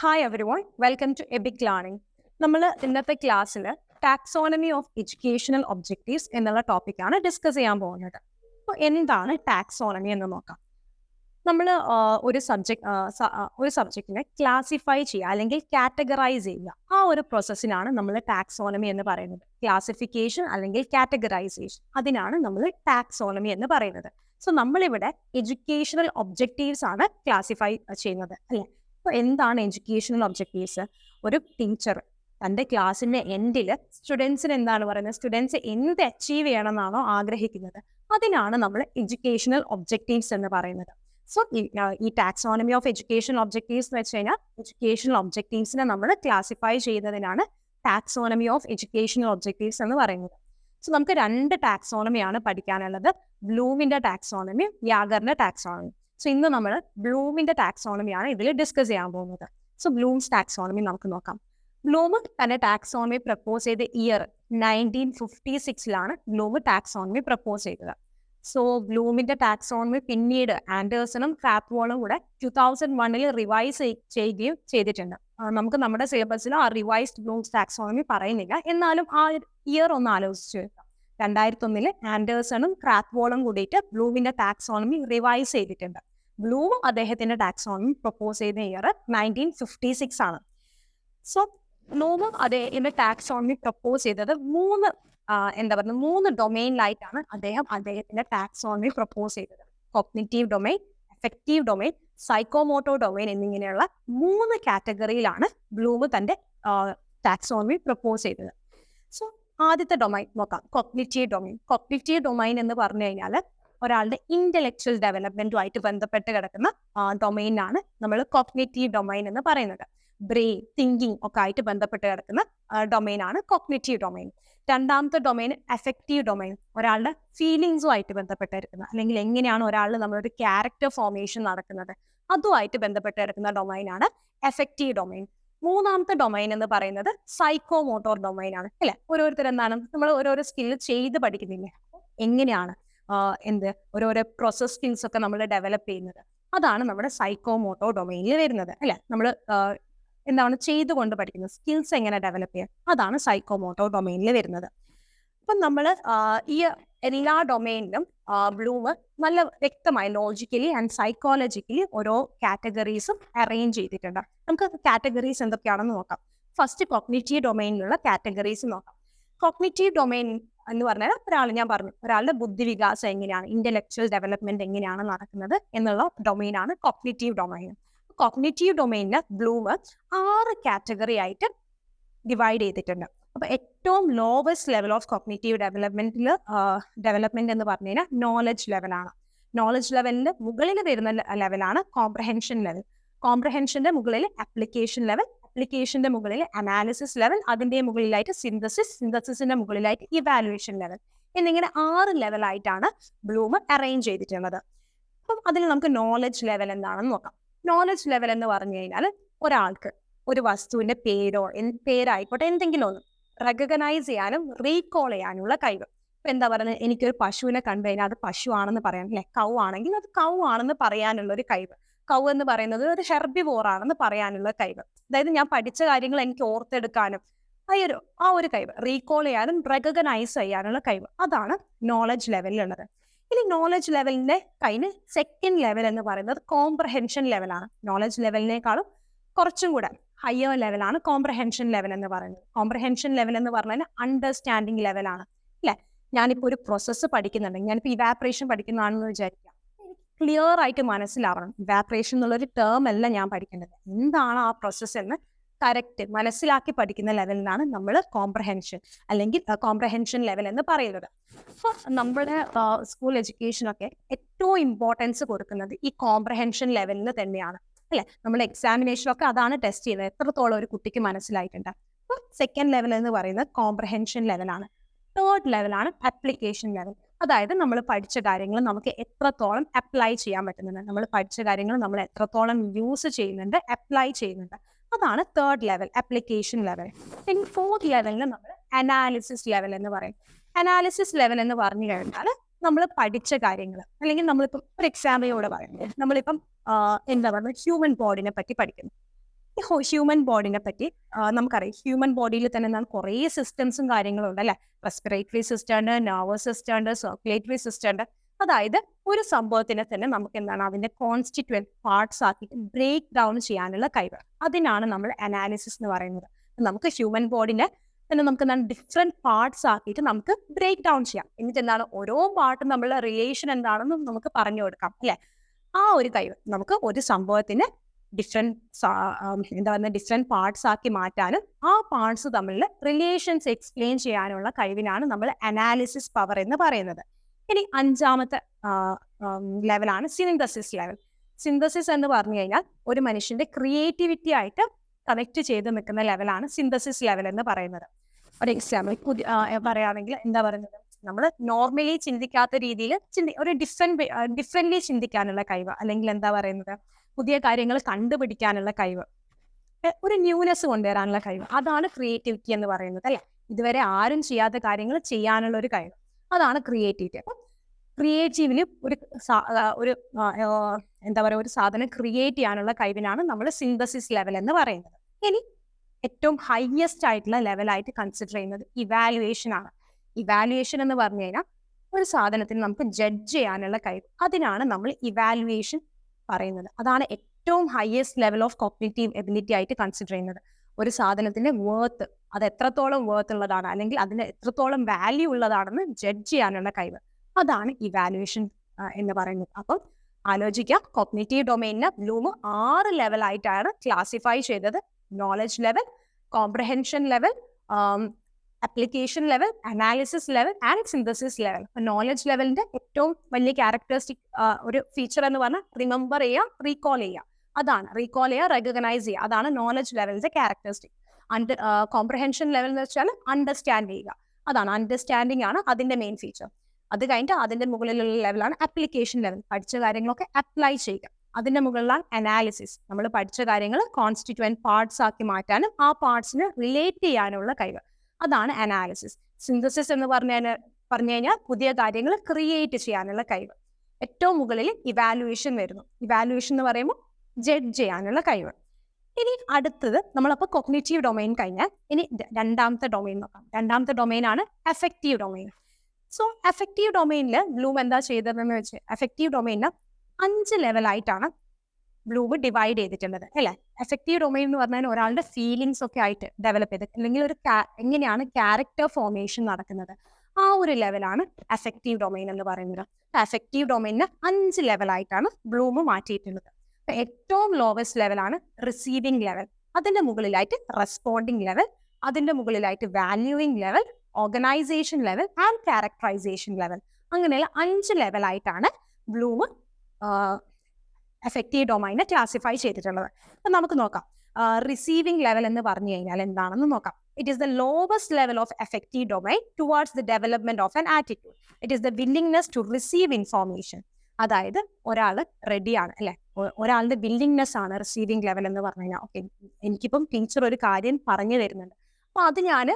Hi everyone welcome to എബിക് learning നമ്മൾ ഇന്നത്തെ ക്ലാസ്സിൽ ടാക്സോണമി ഓഫ് എഡ്യൂക്കേഷണൽ ഒബ്ജക്റ്റീവ്സ് എന്നുള്ള ടോപ്പിക്കാണ് ഡിസ്കസ് ചെയ്യാൻ പോകുന്നത്. അപ്പോൾ എന്താണ് ടാക്സോണമി എന്ന് നോക്കാം. നമ്മൾ ഒരു സബ്ജക്ട് ഒരു സബ്ജക്റ്റിനെ ക്ലാസിഫൈ ചെയ്യുക അല്ലെങ്കിൽ കാറ്റഗറൈസ് ചെയ്യുക. ആ ഒരു പ്രോസസ്സിനാണ് നമ്മൾ ടാക്സോണമി എന്ന് പറയുന്നത്. ക്ലാസിഫിക്കേഷൻ അല്ലെങ്കിൽ കാറ്റഗറൈസേഷൻ അതിനാണ് നമ്മൾ ടാക്സോണമി എന്ന് പറയുന്നത്. സോ നമ്മളിവിടെ എഡ്യൂക്കേഷണൽ ഒബ്ജക്റ്റീവ്സ് ആണ് ക്ലാസിഫൈ ചെയ്യുന്നത് അല്ലേ? അപ്പോൾ എന്താണ് എഡ്യൂക്കേഷണൽ ഒബ്ജക്റ്റീവ്സ് ഒരു ടീച്ചർ തന്റെ ക്ലാസ്സിന്റെ എൻഡിൽ സ്റ്റുഡൻസിന് എന്താണ് പറയുന്നത്? സ്റ്റുഡൻസ് എന്ത് അച്ചീവ് ചെയ്യണമെന്നാണോ ആഗ്രഹിക്കുന്നത്. അതിനാണ് നമ്മൾ എഡ്യൂക്കേഷണൽ ഒബ്ജക്റ്റീവ്സ് എന്ന് പറയുന്നത്. സോ ഈ ടാക്സോണമി ഓഫ് എഡ്യൂക്കേഷണൽ ഒബ്ജക്റ്റീവ്സ് എന്ന് വെച്ച് കഴിഞ്ഞാൽ എഡ്യൂക്കേഷണൽ ഒബ്ജക്റ്റീവ്സിനെ നമ്മൾ ക്ലാസിഫൈ ചെയ്യുന്നതിനാണ് ടാക്സോണമി ഓഫ് എഡ്യൂക്കേഷണൽ ഒബ്ജക്റ്റീവ്സ് എന്ന് പറയുന്നത്. സോ നമുക്ക് രണ്ട് ടാക്സോണമിയാണ് പഠിക്കാനുള്ളത്. ബ്ലൂമിന്റെ ടാക്സോണമി യാഗറിന്റെ ടാക്സോണമിയും സോ ഇന്ന് നമ്മൾ ബ്ലൂമിന്റെ ടാക്സോണമിയാണ് ഇതിൽ ഡിസ്കസ് ചെയ്യാൻ പോകുന്നത്. സോ ബ്ലൂംസ് ടാക്സോണമി നമുക്ക് നോക്കാം. ബ്ലൂം തന്നെ ടാക്സോണമി പ്രപ്പോസ് ചെയ്ത ഇയർ നയന്റീൻ ഫിഫ്റ്റി സിക്സിലാണ് ബ്ലൂം ടാക്സോണമി പ്രപ്പോസ് ചെയ്തത്. സോ ബ്ലൂമിന്റെ ടാക്സോണമി പിന്നീട് ആൻഡേഴ്സണും ക്രാപ്വോളും കൂടെ ടു തൗസൻഡ് വണ്ണിൽ റിവൈസ് ചെയ്യുകയും ചെയ്തിട്ടുണ്ട്. നമുക്ക് നമ്മുടെ സിലബസിൽ ആ റിവൈസ്ഡ് ബ്ലൂംസ് ടാക്സോണമി പറയുന്നില്ല. എന്നാലും ആ ഇയർ ഒന്ന് ആലോചിച്ച് രണ്ടായിരത്തി ഒന്നിൽ ആൻഡേഴ്സണും ക്രാത്വോളും കൂടിയിട്ട് ബ്ലൂമിന്റെ ടാക്സോണമി റിവൈസ് ചെയ്തിട്ടുണ്ട്. ബ്ലൂം അദ്ദേഹത്തിന്റെ ടാക്സോണമി പ്രപ്പോസ് ചെയ്ത ഇയർ നയന്റീൻ ഫിഫ്റ്റി സിക്സ് ആണ്. സോ ബ്ലൂമും അദ്ദേഹത്തിന്റെ ടാക്സോണമി പ്രപ്പോസ് ചെയ്തത് മൂന്ന് എന്താ പറയുക മൂന്ന് ഡൊമൈനിലായിട്ടാണ് അദ്ദേഹം അദ്ദേഹത്തിന്റെ ടാക്സോണമി പ്രപ്പോസ് ചെയ്തത്. Cognitive domain affective domain psychomotor domain എന്നിങ്ങനെയുള്ള മൂന്ന് കാറ്റഗറിയിലാണ് ബ്ലൂം തന്റെ ടാക്സോണമി പ്രപ്പോസ് ചെയ്തത്. സോ ആദ്യത്തെ ഡൊമൈൻ നോക്കാം. കോഗ്നിറ്റീവ് ഡൊമൈൻ കോഗ്നിറ്റീവ് ഡൊമൈൻ എന്ന് പറഞ്ഞു കഴിഞ്ഞാൽ ഒരാളുടെ ഇന്റലക്ച്വൽ ഡെവലപ്മെന്റുമായിട്ട് ബന്ധപ്പെട്ട് കിടക്കുന്ന ഡൊമൈനാണ് നമ്മൾ കോഗ്നേറ്റീവ് ഡൊമൈൻ എന്ന് പറയുന്നത്. ബ്രെയിൻ തിങ്കിങ് ഒക്കെ ആയിട്ട് ബന്ധപ്പെട്ട് കിടക്കുന്ന ഡൊമൈനാണ് കോഗ്നേറ്റീവ് ഡൊമൈൻ രണ്ടാമത്തെ ഡൊമൈൻ എഫക്റ്റീവ് ഡൊമൈൻ ഒരാളുടെ ഫീലിങ്സുമായിട്ട് ബന്ധപ്പെട്ട് കിടക്കുന്ന അല്ലെങ്കിൽ എങ്ങനെയാണ് ഒരാളുടെ നമ്മളൊരു ക്യാരക്ടർ ഫോർമേഷൻ നടക്കുന്നത് അതുമായിട്ട് ബന്ധപ്പെട്ട് കിടക്കുന്ന ഡൊമൈനാണ് എഫക്റ്റീവ് ഡൊമൈൻ മൂന്നാമത്തെ ഡൊമൈൻ എന്ന് പറയുന്നത് സൈക്കോ മോട്ടോർ ഡൊമൈൻ ആണ്. അല്ലെ? ഓരോരുത്തർ എന്താണ് നമ്മൾ ഓരോരോ സ്കില്ല് ചെയ്ത് പഠിക്കുന്നില്ലേ? എങ്ങനെയാണ് എന്ത്? ഓരോരോ പ്രോസസ് സ്കിൽസ് ഒക്കെ നമ്മൾ ഡെവലപ്പ് ചെയ്യുന്നത്. അതാണ് നമ്മുടെ സൈക്കോമോട്ടോ ഡൊമൈനിൽ വരുന്നത് അല്ലെ? നമ്മൾ എന്താണ് ചെയ്തുകൊണ്ട് പഠിക്കുന്നത് സ്കിൽസ് എങ്ങനെ ഡെവലപ്പ് ചെയ്യുക അതാണ് സൈക്കോമോട്ടോ ഡൊമൈനിൽ വരുന്നത്. അപ്പം നമ്മൾ ഈ എല്ലാ ഡൊമൈനിലും ബ്ലൂമ് നല്ല വ്യക്തമായി ലോജിക്കലി ആൻഡ് സൈക്കോളജിക്കലി ഓരോ കാറ്റഗറീസും അറേഞ്ച് ചെയ്തിട്ടുണ്ട്. നമുക്ക് കാറ്റഗറീസ് എന്തൊക്കെയാണെന്ന് നോക്കാം. ഫസ്റ്റ് കോഗ്നിറ്റീവ് ഡൊമൈനിലുള്ള കാറ്റഗറീസ് നോക്കാം. കോഗ്നിറ്റീവ് ഡൊമൈൻ എന്ന് പറഞ്ഞാൽ ഒരാൾ ഞാൻ പറഞ്ഞു ഒരാളുടെ ബുദ്ധി വികാസം എങ്ങനെയാണ്? ഇന്റലക്ച്വൽ ഡെവലപ്മെന്റ് എങ്ങനെയാണ് നടക്കുന്നത് എന്നുള്ള ഡൊമൈനാണ് കോഗ്നിറ്റീവ് ഡൊമൈൻ കോഗ്നിറ്റീവ് ഡൊമൈനിന് ബ്ലൂമ് ആറ് കാറ്റഗറി ആയിട്ട് ഡിവൈഡ് ചെയ്തിട്ടുണ്ട്. അപ്പൊ ഏറ്റവും ലോവസ്റ്റ് ലെവൽ ഓഫ് കോഗ്നിറ്റീവ് ഡെവലപ്മെന്റിൽ ഡെവലപ്മെന്റ് എന്ന് പറഞ്ഞു കഴിഞ്ഞാൽ നോളജ് ലെവലാണ് നോളജ് ലെവലിന് മുകളിൽ വരുന്ന ലെവലാണ് കോംപ്രഹെൻഷൻ ലെവൽ കോംപ്രഹെൻഷന്റെ മുകളിൽ ആപ്ലിക്കേഷൻ ലെവൽ ആപ്ലിക്കേഷന്റെ മുകളിൽ അനാലിസിസ് ലെവൽ അതിന്റെ മുകളിലായിട്ട് സിന്തസിസ് സിന്തസിസിന്റെ മുകളിലായിട്ട് ഇവാലുവേഷൻ ലെവൽ എന്നിങ്ങനെ ആറ് ലെവലായിട്ടാണ് ബ്ലൂം അറേഞ്ച് ചെയ്തിട്ടുള്ളത്. അപ്പം അതിൽ നമുക്ക് നോളജ് ലെവൽ എന്താണെന്ന് നോക്കാം. നോളജ് ലെവൽ എന്ന് പറഞ്ഞു കഴിഞ്ഞാൽ ഒരാൾക്ക് ഒരു വസ്തുവിന്റെ പേരോ പേരായിക്കോട്ടെ എന്തെങ്കിലും ഒന്ന് റെക്കഗ്നൈസ് ചെയ്യാനും റീകോൾ ചെയ്യാനുള്ള കഴിവ്. ഇപ്പൊ എന്താ പറയുന്നത്? എനിക്കൊരു പശുവിനെ കണ്ടു കഴിഞ്ഞാൽ അത് പശു ആണെന്ന് പറയാൻ അല്ലെ? കൗ ആണെങ്കിൽ അത് കൗ ആണെന്ന് പറയാനുള്ള ഒരു കഴിവ്. കൗ എന്ന് പറയുന്നത് ഒരു ഹെർബിവോർ ആണെന്ന് പറയാനുള്ള കഴിവ് അതായത് ഞാൻ പഠിച്ച കാര്യങ്ങൾ എനിക്ക് ഓർത്തെടുക്കാനും ആ ഒരു ആ ഒരു കഴിവ് റീകോൾ ചെയ്യാനും റെക്കഗ്നൈസ് ചെയ്യാനുള്ള കഴിവ് അതാണ് നോളജ് ലെവലിലുള്ളത് ഇനി നോളജ് ലെവലിന്റെ കഴിഞ്ഞ് സെക്കൻഡ് ലെവൽ എന്ന് പറയുന്നത് കോംപ്രഹെൻഷൻ ലെവലാണ് നോളജ് ലെവലിനേക്കാളും കുറച്ചും കൂടെ ഹയർ ലെവലാണ് കോംപ്രഹെൻഷൻ ലെവൽ എന്ന് പറയുന്നത്. കോംപ്രഹെൻഷൻ ലെവൽ എന്ന് പറഞ്ഞാൽ അണ്ടർസ്റ്റാൻഡിങ് ലെവലാണ് അല്ലെ? ഞാനിപ്പോൾ ഒരു പ്രോസസ്സ് പഠിക്കുന്നുണ്ടെങ്കിൽ ഞാനിപ്പോൾ ഇവാപ്രേഷൻ പഠിക്കുന്നതാണെന്ന് വിചാരിക്കാം. ക്ലിയർ ആയിട്ട് മനസ്സിലാവണം. ഇവാപ്രേഷൻ എന്നുള്ളൊരു ടേം അല്ല ഞാൻ പഠിക്കേണ്ടത് എന്താണ് ആ പ്രോസസ്സ് എന്ന് കറക്റ്റ് മനസ്സിലാക്കി പഠിക്കുന്ന ലെവലിലാണ് നമ്മൾ കോംപ്രഹെൻഷൻ അല്ലെങ്കിൽ കോംപ്രഹെൻഷൻ ലെവൽ എന്ന് പറയുന്നത്. അപ്പോൾ നമ്മുടെ സ്കൂൾ എഡ്യൂക്കേഷനൊക്കെ ഏറ്റവും ഇമ്പോർട്ടൻസ് കൊടുക്കുന്നത് ഈ കോംപ്രഹെൻഷൻ ലെവലിന് തന്നെയാണ്. അല്ലെ? നമ്മൾ എക്സാമിനേഷനൊക്കെ അതാണ് ടെസ്റ്റ് ചെയ്യുന്നത്. എത്രത്തോളം ഒരു കുട്ടിക്ക് മനസ്സിലായിട്ടുണ്ട്. അപ്പോൾ സെക്കൻഡ് ലെവൽ എന്ന് പറയുന്നത് കോംപ്രഹെൻഷൻ ലെവലാണ് തേർഡ് ലെവലാണ് അപ്ലിക്കേഷൻ ലെവൽ അതായത് നമ്മൾ പഠിച്ച കാര്യങ്ങൾ നമുക്ക് എത്രത്തോളം അപ്ലൈ ചെയ്യാൻ പറ്റുന്നുണ്ട്. നമ്മൾ പഠിച്ച കാര്യങ്ങൾ നമ്മൾ എത്രത്തോളം യൂസ് ചെയ്യുന്നുണ്ട് അപ്ലൈ ചെയ്യുന്നുണ്ട്. അതാണ് തേർഡ് ലെവൽ അപ്ലിക്കേഷൻ ലെവൽ പിന്നെ ഫോർത്ത് ലെവലിന് നമ്മൾ അനാലിസിസ് ലെവൽ എന്ന് പറയും. അനാലിസിസ് ലെവൽ എന്ന് പറഞ്ഞു കഴിഞ്ഞാൽ നമ്മൾ പഠിച്ച കാര്യങ്ങൾ അല്ലെങ്കിൽ നമ്മളിപ്പം ഒരു എക്സാമ്പിളോട് പറയുന്നത്. നമ്മളിപ്പം എന്താ പറയുക ഹ്യൂമൻ ബോഡിനെ പറ്റി പഠിക്കുന്നു. ഈ ഹ്യൂമൻ ബോഡിനെ പറ്റി നമുക്കറിയാം. ഹ്യൂമൻ ബോഡിയിൽ തന്നെ എന്താണ് കുറേ സിസ്റ്റംസും കാര്യങ്ങളും ഉണ്ട് അല്ലെ? റെസ്പിറേറ്ററി സിസ്റ്റം ഉണ്ട് നെർവസ് സിസ്റ്റം ഉണ്ട് സർക്കുലേറ്ററി സിസ്റ്റം ഉണ്ട്. അതായത് ഒരു സംഭവത്തിനെ തന്നെ നമുക്ക് എന്താണ് അതിന്റെ കോൺസ്റ്റിറ്റ്യൻ പാർട്സ് ആക്കി ബ്രേക്ക് ഡൗൺ ചെയ്യാനുള്ള കഴിവ്. അതിനാണ് നമ്മൾ അനാലിസിസ് എന്ന് പറയുന്നത്. നമുക്ക് ഹ്യൂമൻ ബോഡിനെ തന്നെ നമുക്ക് എന്താണ് ഡിഫറെന്റ് പാർട്സ് ആക്കിയിട്ട് നമുക്ക് ബ്രേക്ക് ഡൗൺ ചെയ്യാം. എന്നിട്ട് എന്താണ് ഓരോ പാർട്ടും നമ്മളുടെ റിലേഷൻ എന്താണെന്ന് നമുക്ക് പറഞ്ഞു കൊടുക്കാം അല്ലേ? ആ ഒരു കഴിവ് നമുക്ക് ഒരു സംഭവത്തിന് ഡിഫറെന്റ് എന്താ പറയുക ഡിഫറെന്റ് പാർട്സ് ആക്കി മാറ്റാനും ആ പാർട്സ് തമ്മിലുള്ള റിലേഷൻസ് എക്സ്പ്ലെയിൻ ചെയ്യാനുള്ള കഴിവിനാണ് നമ്മൾ അനാലിസിസ് പവർ എന്ന് പറയുന്നത്. ഇനി അഞ്ചാമത്തെ ലെവലാണ് സിന്തസിസ് ലെവൽ സിന്തസിസ് എന്ന് പറഞ്ഞു കഴിഞ്ഞാൽ ഒരു മനുഷ്യന്റെ ക്രിയേറ്റിവിറ്റി ആയിട്ട് കണക്ട് ചെയ്ത് നിൽക്കുന്ന ലെവലാണ് സിന്തസിസ് ലെവൽ എന്ന് പറയുന്നത്. ഒരു എക്സാമ്പിൾ പുതിയ പറയുകയാണെങ്കിൽ എന്താ പറയുന്നത്? നമ്മൾ നോർമലി ചിന്തിക്കാത്ത രീതിയിൽ ചിന്തി ഒരു ഡിഫറെന്റ് ഡിഫറെന്റ്ലി ചിന്തിക്കാനുള്ള കഴിവ് അല്ലെങ്കിൽ എന്താ പറയുന്നത്? പുതിയ കാര്യങ്ങൾ കണ്ടുപിടിക്കാനുള്ള കഴിവ്. ഒരു ന്യൂനെസ് കൊണ്ടുവരാനുള്ള കഴിവ്. അതാണ് ക്രിയേറ്റിവിറ്റി എന്ന് പറയുന്നത് അല്ലെ? ഇതുവരെ ആരും ചെയ്യാത്ത കാര്യങ്ങൾ ചെയ്യാനുള്ള ഒരു കഴിവ്. അതാണ് ക്രിയേറ്റിവിറ്റി അപ്പം ക്രിയേറ്റീവിന് ഒരു ഒരു എന്താ പറയുക ഒരു സാധനം ക്രിയേറ്റ് ചെയ്യാനുള്ള കഴിവിനാണ് നമ്മൾ സിന്തസിസ് ലെവൽ എന്ന് പറയുന്നത്. ഇനി ഏറ്റവും ഹയസ്റ്റ് ആയിട്ടുള്ള ലെവലായിട്ട് കൺസിഡർ ചെയ്യുന്നത് ഇവാലുവേഷൻ ആണ്. ഇവാലുവേഷൻ എന്ന് പറഞ്ഞു കഴിഞ്ഞാൽ ഒരു സാധനത്തിന് നമുക്ക് ജഡ്ജ് ചെയ്യാനുള്ള കഴിവ്. അതിനാണ് നമ്മൾ ഇവാലുവേഷൻ പറയുന്നത്. അതാണ് ഏറ്റവും highest level of cognitive ability ആയിട്ട് കൺസിഡർ ചെയ്യുന്നത്. ഒരു സാധനത്തിന്റെ വേർത്ത് അത് എത്രത്തോളം വേർത്ത് ഉള്ളതാണ് അല്ലെങ്കിൽ അതിന് എത്രത്തോളം വാല്യൂ ഉള്ളതാണെന്ന് ജഡ്ജ് ചെയ്യാനുള്ള കഴിവ്. അതാണ് ഇവാലുവേഷൻ എന്ന് പറയുന്നത്. അപ്പം ആലോചിക്കാം. കോഗ്നിറ്റീവ് ഡൊമൈനിന് ബ്ലൂമ് ആറ് ലെവലായിട്ടാണ് ക്ലാസിഫൈ ചെയ്തത്. Knowledge level comprehension level application level analysis level and synthesis level knowledge ലെവലിന്റെ ഏറ്റവും വലിയ ക്യാരക്ടറിസ്റ്റിക് ഒരു ഫീച്ചർ എന്ന് പറഞ്ഞാൽ റിമെമ്പർ ചെയ്യുക റീകോൾ ചെയ്യുക. അതാണ്. റീകോൾ ചെയ്യുക റെക്കഗ്നൈസ് ചെയ്യുക. അതാണ് നോളജ് ലെവലിന്റെ ക്യാരക്ടറിസ്റ്റിക് അണ്ടർ കോംപ്രഹെൻഷൻ ലെവൽ എന്ന് വെച്ചാൽ അണ്ടർസ്റ്റാൻഡ് ചെയ്യുക. അതാണ്. അണ്ടർസ്റ്റാൻഡിങ് ആണ് അതിന്റെ മെയിൻ ഫീച്ചർ അത് കഴിഞ്ഞിട്ട് അതിന്റെ മുകളിലുള്ള ലെവലാണ് അപ്ലിക്കേഷൻ ലെവൽ പഠിച്ച കാര്യങ്ങളൊക്കെ അപ്ലൈ ചെയ്യുക. അതിന്റെ മുകളിലാണ് അനാലിസിസ് നമ്മൾ പഠിച്ച കാര്യങ്ങൾ കോൺസ്റ്റിറ്റ്യൂവന്റ് പാർട്സ് ആക്കി മാറ്റാനും ആ പാർട്സിന് റിലേറ്റ് ചെയ്യാനുള്ള കഴിവ്. അതാണ് അനാലിസിസ്. സിന്തസിസ് എന്ന് പറഞ്ഞു പറഞ്ഞു കഴിഞ്ഞാൽ പുതിയ കാര്യങ്ങൾ ക്രിയേറ്റ് ചെയ്യാനുള്ള കഴിവ്. ഏറ്റവും മുകളിൽ ഇവാലുവേഷൻ വരുന്നു. ഇവാലുവേഷൻ എന്ന് പറയുമ്പോൾ ജഡ്ജ് ചെയ്യാനുള്ള കഴിവ്. ഇനി അടുത്തത് നമ്മളപ്പോൾ കൊഗ്നേറ്റീവ് ഡൊമൈൻ കഴിഞ്ഞാൽ ഇനി രണ്ടാമത്തെ ഡൊമൈൻ നോക്കാം. രണ്ടാമത്തെ ഡൊമൈൻ ആണ് എഫക്റ്റീവ് ഡൊമൈൻ സോ എഫക്റ്റീവ് ഡൊമൈനിൽ ബ്ലൂം എന്താ ചെയ്തതെന്ന് വെച്ചാൽ എഫക്റ്റീവ് ഡൊമൈനിൽ അഞ്ച് ലെവലായിട്ടാണ് ബ്ലൂം ഡിവൈഡ് ചെയ്തിട്ടുള്ളത്. അല്ലേ? എഫക്റ്റീവ് ഡൊമൈൻ എന്ന് പറഞ്ഞാൽ ഒരാളുടെ ഫീലിങ്സ് ഒക്കെ ആയിട്ട് ഡെവലപ്പ് ചെയ്ത് അല്ലെങ്കിൽ ഒരു എങ്ങനെയാണ് ക്യാരക്ടർ ഫോർമേഷൻ നടക്കുന്നത്. ആ ഒരു ലെവലാണ് എഫക്റ്റീവ് ഡൊമൈൻ എന്ന് പറയുന്നത്. എഫക്റ്റീവ് ഡൊമൈനിന് അഞ്ച് ലെവലായിട്ടാണ് ബ്ലൂം മാറ്റിയിട്ടുള്ളത്. ഏറ്റവും ലോവസ്റ്റ് ലെവലാണ് റിസീവിംഗ് ലെവൽ അതിന്റെ മുകളിലായിട്ട് റെസ്പോണ്ടിങ് ലെവൽ അതിന്റെ മുകളിലായിട്ട് valuing level organization level and characterization level അങ്ങനെയുള്ള അഞ്ച് ലെവലായിട്ടാണ് ബ്ലൂം എഫക്റ്റീവ് ഡൊമൈനെ ക്ലാസിഫൈ ചെയ്തിട്ടുള്ളത്. അപ്പം നമുക്ക് നോക്കാം. റിസീവിംഗ് ലെവൽ എന്ന് പറഞ്ഞു കഴിഞ്ഞാൽ എന്താണെന്ന് നോക്കാം. It is the lowest level of affective domain towards the development of an attitude it is the willingness to receive information അതായത് ഒരാൾ റെഡിയാണ് അല്ലെ? ഒരാളുടെ വില്ലിംഗ്നെസ് ആണ് റിസീവിംഗ് ലെവൽ എന്ന് പറഞ്ഞു കഴിഞ്ഞാൽ. ഓക്കെ എനിക്കിപ്പം ടീച്ചർ ഒരു കാര്യം പറഞ്ഞു തരുന്നുണ്ട്. അപ്പൊ അത് ഞാൻ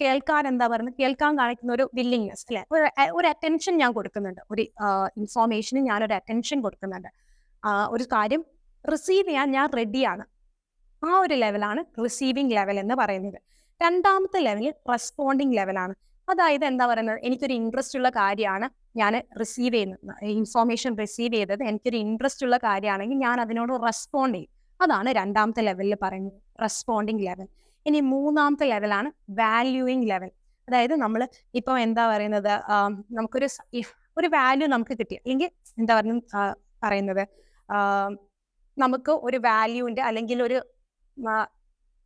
കേൾക്കാൻ എന്താ പറയുന്നത്? കേൾക്കാൻ കാണിക്കുന്ന ഒരു വില്ലിങ്നെസ് അല്ലെ ഒരു ഒരു അറ്റൻഷൻ ഞാൻ കൊടുക്കുന്നുണ്ട്. ഒരു ഇൻഫോർമേഷന് ഞാൻ ഒരു അറ്റൻഷൻ കൊടുക്കുന്നുണ്ട്. ഒരു കാര്യം റിസീവ് ചെയ്യാൻ ഞാൻ റെഡിയാണ് ആ ഒരു ലെവലാണ് റിസീവിങ് ലെവൽ എന്ന് പറയുന്നത്. രണ്ടാമത്തെ ലെവൽ റെസ്പോണ്ടിങ് ലെവലാണ് അതായത് എന്താ പറയുന്നത്? എനിക്കൊരു ഇൻട്രസ്റ്റ് ഉള്ള കാര്യമാണ് ഞാൻ റിസീവ് ചെയ്യുന്നത്. ഇൻഫോർമേഷൻ റിസീവ് ചെയ്തത് എനിക്കൊരു ഇൻട്രസ്റ്റ് ഉള്ള കാര്യമാണെങ്കിൽ ഞാൻ അതിനോട് റെസ്പോണ്ട് ചെയ്യും. അതാണ് രണ്ടാമത്തെ ലെവലിൽ പറയുന്നത്. റെസ്പോണ്ടിങ് ലെവൽ ഇനി മൂന്നാമത്തെ ലെവലാണ് വാല്യൂയിങ് ലെവൽ. അതായത് നമ്മൾ ഇപ്പം എന്താ പറയുന്നത്? നമുക്കൊരു ഒരു വാല്യൂ നമുക്ക് കിട്ടി. അല്ലെങ്കിൽ എന്താ പറയുന്നത്? ആം, നമുക്ക് ഒരു വാല്യൂവിന്റെ അല്ലെങ്കിൽ ഒരു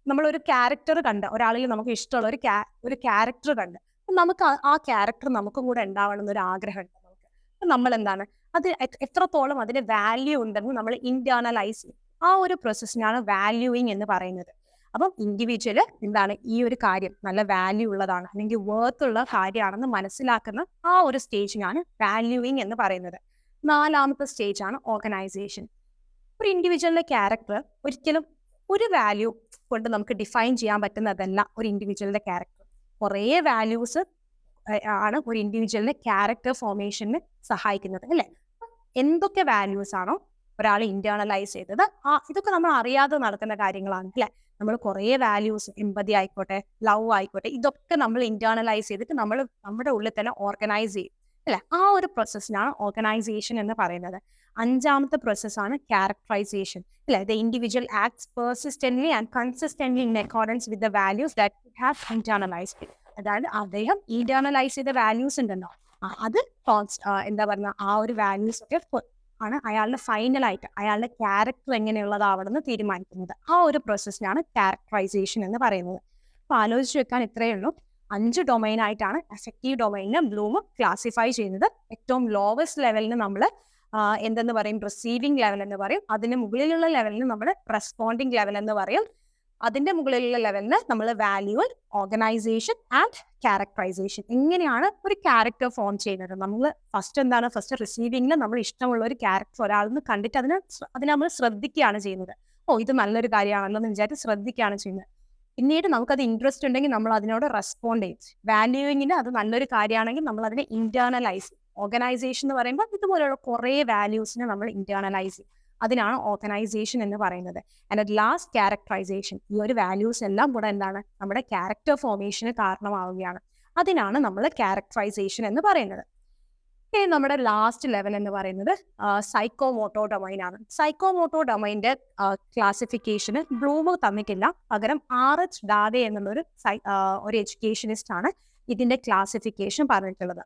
നമ്മളൊരു ക്യാരക്ടർ കണ്ട് ഒരാളിൽ നമുക്ക് ഇഷ്ടമുള്ള ഒരു ക്യാ ഒരു ക്യാരക്ടർ കണ്ട് നമുക്ക് ആ- ക്യാരക്ടർ നമുക്കും കൂടെ ഉണ്ടാവണം എന്നൊരു ആഗ്രഹമുണ്ട് നമുക്ക്. നമ്മൾ എന്താണ് അത് എത്രത്തോളം അതിന് വാല്യൂ ഉണ്ടെന്ന് നമ്മൾ ഇന്റേണലൈസ് ചെയ്യും. ആ ഒരു പ്രോസസ്സിനാണ് വാല്യൂയിങ് എന്ന് പറയുന്നത്. അപ്പം ഇൻഡിവിജ്വൽ എന്താണ് ഈ ഒരു കാര്യം നല്ല വാല്യൂ ഉള്ളതാണ് അല്ലെങ്കിൽ വേർത്ത് ഉള്ള കാര്യമാണെന്ന് മനസ്സിലാക്കുന്ന ആ ഒരു സ്റ്റേജിനാണ് വാല്യൂയിങ് എന്ന് പറയുന്നത്. നാലാമത്തെ സ്റ്റേജ് ആണ് ഓർഗനൈസേഷൻ ഒരു ഇൻഡിവിജ്വലിന്റെ ക്യാരക്ടർ ഒരിക്കലും ഒരു വാല്യൂ കൊണ്ട് നമുക്ക് ഡിഫൈൻ ചെയ്യാൻ പറ്റുന്നതല്ല ഒരു ഇൻഡിവിജ്വലിന്റെ ക്യാരക്ടർ കുറേ വാല്യൂസ് ആണ് ഒരു ഇൻഡിവിജ്വലിന്റെ ക്യാരക്ടർ ഫോർമേഷന് സഹായിക്കുന്നത് അല്ലെ? എന്തൊക്കെ വാല്യൂസ് ആണോ ഒരാൾ ഇന്റേണലൈസ് ചെയ്തത്? ആ ഇതൊക്കെ നമ്മൾ അറിയാതെ നടക്കുന്ന കാര്യങ്ങളാണ് അല്ലെ? നമ്മൾ കുറേ വാല്യൂസ് എമ്പതി ആയിക്കോട്ടെ ലവ് ആയിക്കോട്ടെ ഇതൊക്കെ നമ്മൾ ഇന്റേണലൈസ് ചെയ്തിട്ട് നമ്മൾ നമ്മുടെ ഉള്ളിൽ തന്നെ ഓർഗനൈസ് ചെയ്യും അല്ലെ? ആ ഒരു പ്രോസസ്സിനാണ് ഓർഗനൈസേഷൻ എന്ന് പറയുന്നത്. അഞ്ചാമത്തെ പ്രോസസ്സാണ് ക്യാരക്ടറൈസേഷൻ അല്ലെ? The individual acts persistently and consistently in accordance with the values that have internalised അതായത് അദ്ദേഹം ഇന്റേണലൈസ് ചെയ്ത വാല്യൂസ് ഉണ്ടല്ലോ. അത് എന്താ പറയുക ആ ഒരു വാല്യൂസ് ഒക്കെ ആണ് അയാളുടെ ഫൈനലായിട്ട് അയാളുടെ ക്യാരക്ടർ എങ്ങനെയുള്ളതാവണമെന്ന് തീരുമാനിക്കുന്നത്. ആ ഒരു പ്രോസസ്സിനാണ് ക്യാരക്ടറൈസേഷൻ എന്ന് പറയുന്നത്. അപ്പൊ ആലോചിച്ച് വെക്കാൻ ഇത്രയേ ഉള്ളൂ. അഞ്ച് ഡൊമൈനായിട്ടാണ് എഫക്റ്റീവ് ഡൊമൈനിനെ ബ്ലൂം ക്ലാസിഫൈ ചെയ്യുന്നത്. ഏറ്റവും ലോവസ്റ്റ് ലെവലിന് നമ്മൾ എന്തെന്ന് പറയും? റിസീവിംഗ് ലെവൽ എന്ന് പറയും. അതിന് മുകളിലുള്ള ലെവലിന് നമ്മൾ റെസ്പോണ്ടിങ് ലെവൽ എന്ന് പറയും. അതിന്റെ മുകളിലുള്ള ലെവലിന് നമ്മൾ വാല്യൂവൽ ഓർഗനൈസേഷൻ ആൻഡ് ക്യാരക്ടറൈസേഷൻ ഇങ്ങനെയാണ് ഒരു ക്യാരക്ടർ ഫോം ചെയ്യുന്നത്. നമ്മൾ ഫസ്റ്റ് എന്താണ്? ഫസ്റ്റ് റിസീവിംഗിൽ നമ്മൾ ഇഷ്ടമുള്ള ഒരു ക്യാരക്ടർ ഒരാളെന്ന് കണ്ടിട്ട് അതിന് അതിനെ നമ്മൾ ശ്രദ്ധിക്കുകയാണ് ചെയ്യുന്നത്. ഓ ഇത് നല്ലൊരു കാര്യമാണല്ലോ എന്ന് വിചാരിച്ച് ശ്രദ്ധിക്കുകയാണ് ചെയ്യുന്നത്. പിന്നീട് നമുക്കത് ഇൻട്രസ്റ്റ് ഉണ്ടെങ്കിൽ നമ്മൾ അതിനോട് റെസ്പോണ്ട് ചെയ്യും. വാല്യൂയിങ്ങിന് അത് നല്ലൊരു കാര്യമാണെങ്കിൽ നമ്മൾ അതിനെ ഇന്റേണലൈസ് ഓർഗനൈസേഷൻ എന്ന് പറയുമ്പോൾ ഇതുപോലെയുള്ള കുറേ വാല്യൂസിനെ നമ്മൾ ഇന്റേർണലൈസ് ചെയ്യും. അതിനാണ് ഓർഗനൈസേഷൻ എന്ന് പറയുന്നത്. ആൻഡ് അറ്റ് ലാസ്റ്റ് ക്യാരക്ടറൈസേഷൻ ഈ ഒരു വാല്യൂസ് എല്ലാം കൂടെ എന്താണ്? നമ്മുടെ ക്യാരക്ടർ ഫോർമേഷന് കാരണമാവുകയാണ്. അതിനാണ് നമ്മൾ ക്യാരക്ടറൈസേഷൻ എന്ന് പറയുന്നത്. ഇനി നമ്മുടെ ലാസ്റ്റ് ലെവൽ എന്ന് പറയുന്നത് സൈക്കോമോട്ടോ ഡൊമൈൻ ആണ്. സൈക്കോമോട്ടോ ഡൊമൈന്റെ ക്ലാസിഫിക്കേഷന് ബ്ലൂമ് തന്നിട്ടില്ല പകരം ആർ എച്ച് ഡാവേ എന്നുള്ളൊരു ഒരു എഡ്യൂക്കേഷനിസ്റ്റ് ആണ് ഇതിന്റെ ക്ലാസിഫിക്കേഷൻ പറഞ്ഞിട്ടുള്ളത്.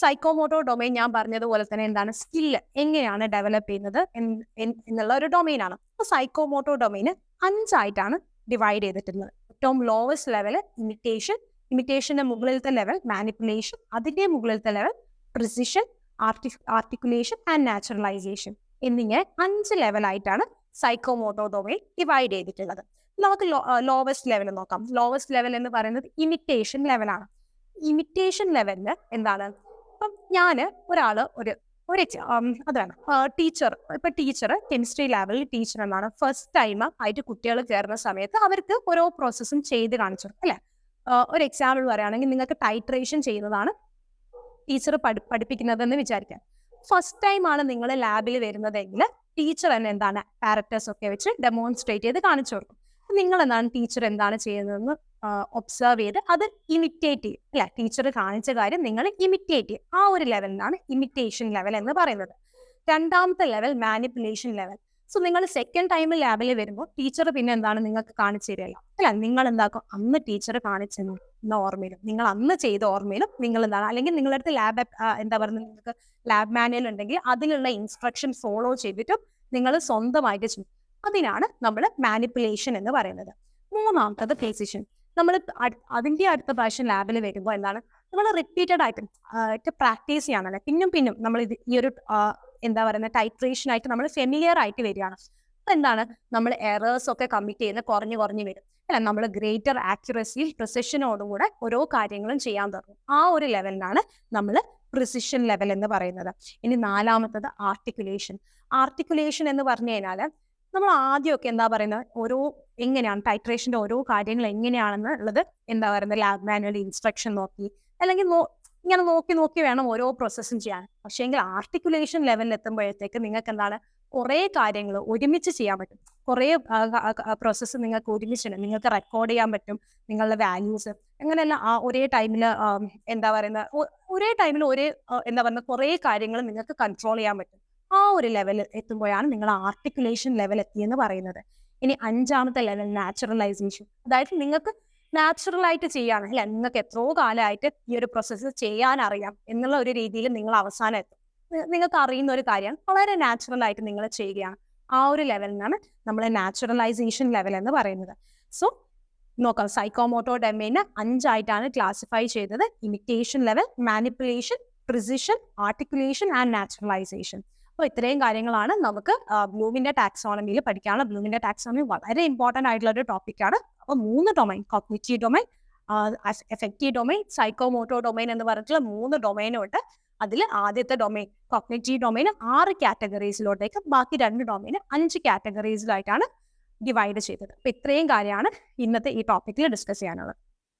സൈക്കോമോട്ടോ ഡൊമൈൻ ഞാൻ പറഞ്ഞതുപോലെ തന്നെ എന്താണ്? സ്കില്ല് എങ്ങനെയാണ് ഡെവലപ്പ് ചെയ്യുന്നത് എന്ന് എന്ന് എന്നുള്ള ഒരു ഡൊമൈൻ ആണ്. അപ്പൊ സൈക്കോമോട്ടോ ഡൊമൈന് അഞ്ചായിട്ടാണ് ഡിവൈഡ് ചെയ്തിട്ടുള്ളത്. ഏറ്റവും ലോവസ്റ്റ് ലെവൽ ഇമിറ്റേഷൻ ഇമിറ്റേഷന്റെ മുകളിലത്തെ ലെവൽ മാനിപ്പുലേഷൻ അതിന്റെ മുകളിലത്തെ level precision ആർട്ടി articulation and naturalisation എന്നിങ്ങനെ അഞ്ച് ലെവലായിട്ടാണ് സൈക്കോമോട്ടോ ഡൊമൈൻ ഡിവൈഡ് ചെയ്തിട്ടുള്ളത്. നമുക്ക് ലോവസ്റ്റ് ലെവൽ നോക്കാം. ലോവസ്റ്റ് ലെവൽ എന്ന് പറയുന്നത് ഇമിറ്റേഷൻ ലെവലാണ് ഇമിറ്റേഷൻ ലെവലിൽ എന്താണ്? ഇപ്പം ഞാൻ ഒരാൾ ഒരു ഒരു അതാണ് ടീച്ചർ ഇപ്പൊ ടീച്ചർ കെമിസ്ട്രി ലെവലിൽ ടീച്ചർ എന്നാണ്. ഫസ്റ്റ് ടൈം ആയിട്ട് കുട്ടികൾ കയറുന്ന സമയത്ത് അവർക്ക് ഓരോ പ്രോസസ്സും ചെയ്ത് കാണിച്ചു. അല്ലെ? ഒരു എക്സാമ്പിൾ പറയുകയാണെങ്കിൽ നിങ്ങൾക്ക് ടൈട്രേഷൻ ചെയ്യുന്നതാണ് ടീച്ചർ പഠി പഠിപ്പിക്കുന്നതെന്ന് വിചാരിക്കാം ഫസ്റ്റ് ടൈം ആണ് നിങ്ങൾ ലാബിൽ വരുന്നതെങ്കിൽ ടീച്ചർ തന്നെ എന്താണ് ക്യാരക്ടേഴ്സ് ഒക്കെ വെച്ച് ഡെമോൺസ്ട്രേറ്റ് ചെയ്ത് കാണിച്ചു കൊടുക്കും. നിങ്ങൾ എന്താണ് ടീച്ചർ എന്താണ് ചെയ്യുന്നതെന്ന് ഒബ്സർവ് ചെയ്ത് അത് ഇമിറ്റേറ്റ് ചെയ്യും. അല്ലെ? ടീച്ചർ കാണിച്ച കാര്യം നിങ്ങൾ ഇമിറ്റേറ്റ് ചെയ്യും. ആ ഒരു ലെവലിനാണ് ഇമിറ്റേഷൻ ലെവൽ എന്ന് പറയുന്നത്. രണ്ടാമത്തെ ലെവൽ മാനിപ്പുലേഷൻ ലെവൽ സോ നിങ്ങൾ സെക്കൻഡ് ടൈമിൽ ലാബിൽ വരുമ്പോൾ ടീച്ചർ പിന്നെ എന്താണ് നിങ്ങൾക്ക് കാണിച്ചു തരികയല്ല അല്ല നിങ്ങൾ എന്താക്കും? അന്ന് ടീച്ചർ കാണിച്ചെന്ന ഓർമ്മയിലും നിങ്ങൾ അന്ന് ചെയ്ത ഓർമ്മയിലും നിങ്ങൾ എന്താണ്? അല്ലെങ്കിൽ നിങ്ങളുടെ അടുത്ത് ലാബ് എന്താ പറയുക നിങ്ങൾക്ക് ലാബ് മാനുവൽ ഉണ്ടെങ്കിൽ അതിലുള്ള ഇൻസ്ട്രക്ഷൻ ഫോളോ ചെയ്തിട്ടും നിങ്ങൾ സ്വന്തമായിട്ട് ചെയ്യും. അതിനാണ് നമ്മൾ മാനിപ്പുലേഷൻ എന്ന് പറയുന്നത്. മൂന്നാമത്തത് പ്രീസിഷൻ നമ്മൾ അതിന്റെ അടുത്ത പ്രാവശ്യം ലാബിൽ വരുമ്പോൾ എന്താണ്? നമ്മൾ റിപ്പീറ്റഡ് ആയിട്ട് പ്രാക്ടീസ് ചെയ്യാണല്ലേ. പിന്നും പിന്നും നമ്മൾ ഇത് ഈ ഒരു എന്താ പറയുന്ന ടൈട്രേഷൻ ആയിട്ട് നമ്മൾ ഫെമിലിയർ ആയിട്ട് വരികയാണ്. അപ്പൊ എന്താണ്? നമ്മൾ എറേഴ്സ് ഒക്കെ കമ്മിറ്റ് ചെയ്യുന്ന കുറഞ്ഞു കുറഞ്ഞു വരും. അല്ല നമ്മൾ ഗ്രേറ്റർ ആക്യുറസിയിൽ പ്രിസിഷനോടുകൂടെ ഓരോ കാര്യങ്ങളും ചെയ്യാൻ തുടങ്ങും. ആ ഒരു ലെവലിലാണ് നമ്മൾ പ്രിസിഷൻ ലെവൽ എന്ന് പറയുന്നത്. ഇനി നാലാമത്തത് ആർട്ടിക്കുലേഷൻ ആർട്ടിക്കുലേഷൻ എന്ന് പറഞ്ഞു കഴിഞ്ഞാൽ നമ്മൾ ആദ്യമൊക്കെ എന്താ പറയുന്നത്? ഓരോ എങ്ങനെയാണ്? ടൈട്രേഷന്റെ ഓരോ കാര്യങ്ങൾ എങ്ങനെയാണെന്ന് ഉള്ളത് എന്താ പറയുന്നത്? ലാബ് മാനുവൽ ഇൻസ്ട്രക്ഷൻ നോക്കി അല്ലെങ്കിൽ ഇങ്ങനെ നോക്കി നോക്കി വേണം ഓരോ പ്രോസസ്സും ചെയ്യാൻ. പക്ഷേ എങ്കിൽ ആർട്ടിക്കുലേഷൻ ലെവലിൽ എത്തുമ്പോഴത്തേക്ക് നിങ്ങൾക്ക് എന്താണ്? കുറേ കാര്യങ്ങൾ ഒരുമിച്ച് ചെയ്യാൻ പറ്റും. കുറേ പ്രോസസ്സ് നിങ്ങൾക്ക് ഒരുമിച്ചുണ്ട് നിങ്ങൾക്ക് റെക്കോർഡ് ചെയ്യാൻ പറ്റും നിങ്ങളുടെ വാല്യൂസ് അങ്ങനെയല്ല ആ ഒരേ ടൈമിൽ എന്താ പറയുന്ന ഒരേ ടൈമിൽ ഒരേ എന്താ പറയുന്ന കുറേ കാര്യങ്ങൾ നിങ്ങൾക്ക് കൺട്രോൾ ചെയ്യാൻ പറ്റും. ആ ഒരു ലെവൽ എത്തുമ്പോഴാണ് നിങ്ങൾ ആർട്ടിക്കുലേഷൻ ലെവൽ എത്തിയെന്ന് പറയുന്നത്. ഇനി അഞ്ചാമത്തെ ലെവൽ നാച്ചുറലൈസേഷൻ അതായത് നിങ്ങൾക്ക് നാച്ചുറൽ ആയിട്ട് ചെയ്യാണ് അല്ലെ? നിങ്ങൾക്ക് എത്രയോ കാലമായിട്ട് ഈ ഒരു പ്രോസസ്സ് ചെയ്യാൻ അറിയാം എന്നുള്ള ഒരു രീതിയിൽ നിങ്ങൾ അവസാനം എത്തും. നിങ്ങൾക്ക് അറിയുന്ന ഒരു കാര്യമാണ് വളരെ നാച്ചുറൽ ആയിട്ട് നിങ്ങൾ ചെയ്യുകയാണ്. ആ ഒരു ലെവലിനാണ് നമ്മൾ നാച്ചുറലൈസേഷൻ ലെവൽ എന്ന് പറയുന്നത്. സോ നോക്കാം. സൈക്കോമോട്ടോ ഡെമേന് അഞ്ചായിട്ടാണ് ക്ലാസിഫൈ ചെയ്തത്. Imitation level manipulation precision articulation and naturalisation അപ്പോൾ ഇത്രയും കാര്യങ്ങളാണ് നമുക്ക് ബ്ലൂമിന്റെ ടാക്സോണമിയിൽ പഠിക്കാനുള്ള. ബ്ലൂമിന്റെ ടാക്സോണമി വളരെ ഇമ്പോർട്ടന്റ് ആയിട്ടുള്ള ഒരു ടോപ്പിക്കാണ് അപ്പോൾ മൂന്ന് domain cognitive domain affective domain psychomotor domain എന്ന് പറഞ്ഞിട്ടുള്ള മൂന്ന് ഡൊമൈനും ഉണ്ട്. അതിൽ ആദ്യത്തെ ഡൊമൈൻ കോഗ്നിറ്റീവ് ഡൊമൈൻ ആറ് കാറ്റഗറീസിലോട്ടേക്ക് ബാക്കി രണ്ട് ഡൊമൈൻ അഞ്ച് കാറ്റഗറീസിലായിട്ടാണ് ഡിവൈഡ് ചെയ്തത്. അപ്പൊ ഇത്രയും കാര്യമാണ് ഇന്നത്തെ ഈ ടോപ്പിക്കിൽ ഡിസ്കസ് ചെയ്യാനുള്ളത്.